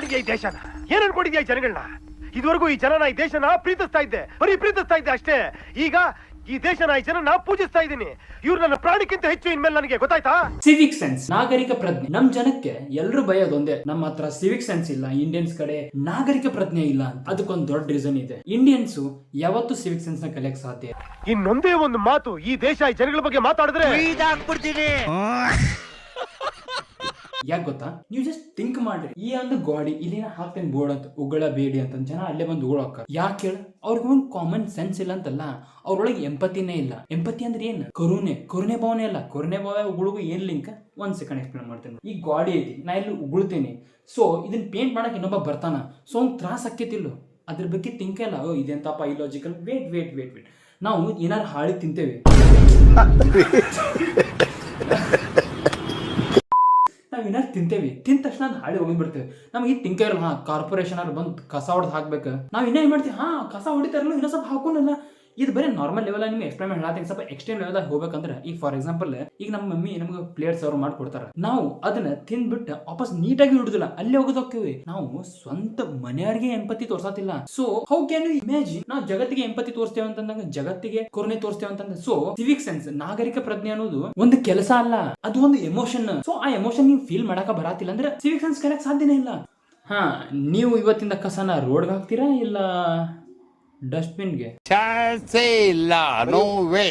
ಅನ್ಕೊಂಡಿದ್ಯಾ ಈ ದೇಶನ ಏನ್ ಅನ್ಕೊಂಡಿದ್ಯಾ ಈ ಜನಗಳನ್ನ ಇದುವರೆಗೂ ಈ ಜನನ ಈ ದೇಶನ ಪ್ರೀತಿಸ್ತಾ ಇದ್ದೆ. ಬರೀ ಪ್ರೀತಿಸ್ತಾ ಇದ್ದೆ ಅಷ್ಟೇ. ಈಗ ಈ ದೇಶನ ಈ ಜನನ ಪೂಜಿಸ್ತಾ ಇದ್ದೀನಿ. ಇವ್ರು ನನ್ನ ಪ್ರಾಣಕ್ಕಿಂತ ಹೆಚ್ಚು ಇನ್ಮೇಲೆ ನನಗೆ ಗೊತ್ತಾಯ್ತಾ? ಸಿವಿಕ್ ಸೆನ್ಸ್ ನಾಗರಿಕ ಪ್ರಜ್ಞೆ. ನಮ್ ಜನಕ್ಕೆ ಎಲ್ರು ಬಯೋದು ಒಂದೇ. ನಮ್ಮ ಹತ್ರ ಸಿವಿಕ್ ಸೆನ್ಸ್ ಇಲ್ಲ ಇಂಡಿಯನ್ಸ್ ಕಡೆ ನಾಗರಿಕ ಪ್ರಜ್ಞೆ ಇಲ್ಲ ಅಂತ. ಅದಕ್ಕೊಂದು ದೊಡ್ಡ ರೀಸನ್ ಇದೆ. ಇಂಡಿಯನ್ಸ್ ಯಾವತ್ತು ಸಿವಿಕ್ ಸೆನ್ಸ್ನ ಕಲಿಯಕ್ ಸಾಧ್ಯ ಇಲ್ಲ. ಇನ್ನೊಂದೇ ಒಂದು ಮಾತು ಈ ದೇಶ ಈ ಜನಗಳ ಬಗ್ಗೆ ಮಾತಾಡಿದ್ರೆ ಯಾಕೆ ಗೊತ್ತಾ? ನೀವು ಜಸ್ಟ್ ಥಿಂಕ್ ಮಾಡ್ರಿ. ಈ ಒಂದು ಗಾಡಿ, ಇಲ್ಲಿನ ಹಾಕ್ತೇನೆ ಬೋರ್ಡ್ ಅಂತ, ಉಗಳ ಬೇಡಿ ಅಂತ ಜನ ಅಲ್ಲೇ ಬಂದು ಉಗಳಾಕ ಯಾಕೆ ಹೇಳ ಅವ್ರಿಗೆ ಒಂದು ಕಾಮನ್ ಸೆನ್ಸ್ ಇಲ್ಲ ಅಂತಲ್ಲ ಅವ್ರೊಳಗೆ ಎಂಪತಿನೇ ಇಲ್ಲ. ಎಂಪತಿ ಅಂದ್ರೆ ಏನು? ಕರುಣೆ. ಕರುಣೆ ಭಾವನೆ ಅಲ್ಲ. ಕರುಣೆ ಭಾವ ಉಗುಳಿಗೂ ಏನ್ ಲಿಂಕ್ ಒಂದು ಸೆಕೆಂಡ್ ಎಕ್ಸ್ಪ್ಲೇನ್ ಮಾಡ್ತೇನೆ ಈ ಗಾಡಿ ಐತಿ, ನಾ ಇಲ್ಲಿ ಉಗುಳ್ತೇನೆ. ಸೊ ಇದನ್ನ ಪೇಂಟ್ ಮಾಡಕ್ಕೆ ಇನ್ನೊಬ್ಬ ಬರ್ತಾನ. ಸೊ ಅವ್ನ್ ತ್ರಾಸ ಆಕ್ಕೇತಿಲ್ಲ ಅದ್ರ ಬಗ್ಗೆ ತಿಂಕ ಇಲ್ಲ. ಓ, ಇದೆಂತಪ್ಪ illogical wait wait wait wait ನಾವು ಏನಾರು ಹಾಳಿ ತಿಂತೇವೆ. ತಿಂತೇವಿ. ತಿಂದ ತಕ್ಷಣ ಅದು ಹಾಳಿ ಹೋಗಿಬಿಡ್ತೇವೆ ನಮ್ಗೆ ಈ ತಿಂಕ ಇರಲ್ಲ, ಹಾ ಕಾರ್ಪೊರೇಷನ್ ಅವ್ರು ಬಂದು ಕಸ ಹೊಡೆದು ಹಾಕ್ಬೇಕು. ನಾವು ಇನ್ನೇನ್ ಮಾಡ್ತೀವಿ? ಹಾ, ಕಸ ಹೊಡಿತಾರಲ್ಲ ಇನ್ನೂ ಸ್ವಲ್ಪ ಹಾಕೋಣಲ್ಲ ಇದು ಬರೀ ನಾರ್ಮಲ್ ಲೆವೆಲ್ ನಿಮ್ಗೆ ಎಕ್ಸ್ಪ್ಲೇನ್ ಹೇಳತ್ತೀನಿ. ಸ್ವಲ್ಪ ಎಕ್ಸ್ಟ್ರೀಮ್ ಲೆವೆಲ್ ಹೋಗ್ಬೇಕಂದ್ರೆ, ಈಗ ಫಾರ್ ಎಕ್ಸಾಂಪಲ್ ಈಗ ನಮ್ಮ ಮಮ್ಮಿ ನಮ್ಗೆ ಪ್ಲೇಟ್ ಸರ್ವ್ ಮಾಡ್ಕೊಡ್ತಾರೆ. ನಾವು ಅದನ್ನ ತಿಂದ್ಬಿಟ್ಟು ವಾಪಸ್ ನೀಟಾಗಿ ಹಿಡಿದಿಲ್ಲ ಅಲ್ಲಿ ಹೋಗೋದಕ್ಕೇವಿ. ನಾವು ಸ್ವಂತ ಮನೆಯವರಿಗೆ empathy ತೋರ್ಸತಿಲ್ಲ so how can you imagine ನಾವು ಜಗತ್ತಿಗೆ ಎಂಪತಿ ತೋರಿಸ್ತೇವೆ ಅಂತಂದಾಗ, ಜಗತ್ತಿಗೆ ಕೊರೋನೆ ತೋರಿಸ್ತೇವೆ ಅಂತಂದ್ರೆ ಸೊ ಸಿವಿಕ್ ಸೆನ್ಸ್ ನಾಗರಿಕ ಪ್ರಜ್ಞೆ ಅನ್ನೋದು ಒಂದು ಕೆಲಸ ಅಲ್ಲ. ಅದು ಒಂದು ಎಮೋಷನ್ ಸೊ ಆ ಎಮೋಷನ್ ನೀವು ಫೀಲ್ ಮಾಡಕ ಬರಾತಿಲ್ಲ. ಅಂದ್ರೆ ಸಿವಿಕ್ ಸೆನ್ಸ್ ಕಲಿಯಕ್ ಸಾಧ್ಯನೇ ಇಲ್ಲ. ಹಾ, ನೀವು ಇವತ್ತಿಂದ ಕಸನ ರೋಡ್ಗೆ ಹಾಕ್ತೀರಾ ಇಲ್ಲ ಡಸ್ಟ್ಬಿನ್ಗೆ ಚಾನ್ಸೇ ಇಲ್ಲ ನೋ ವೇ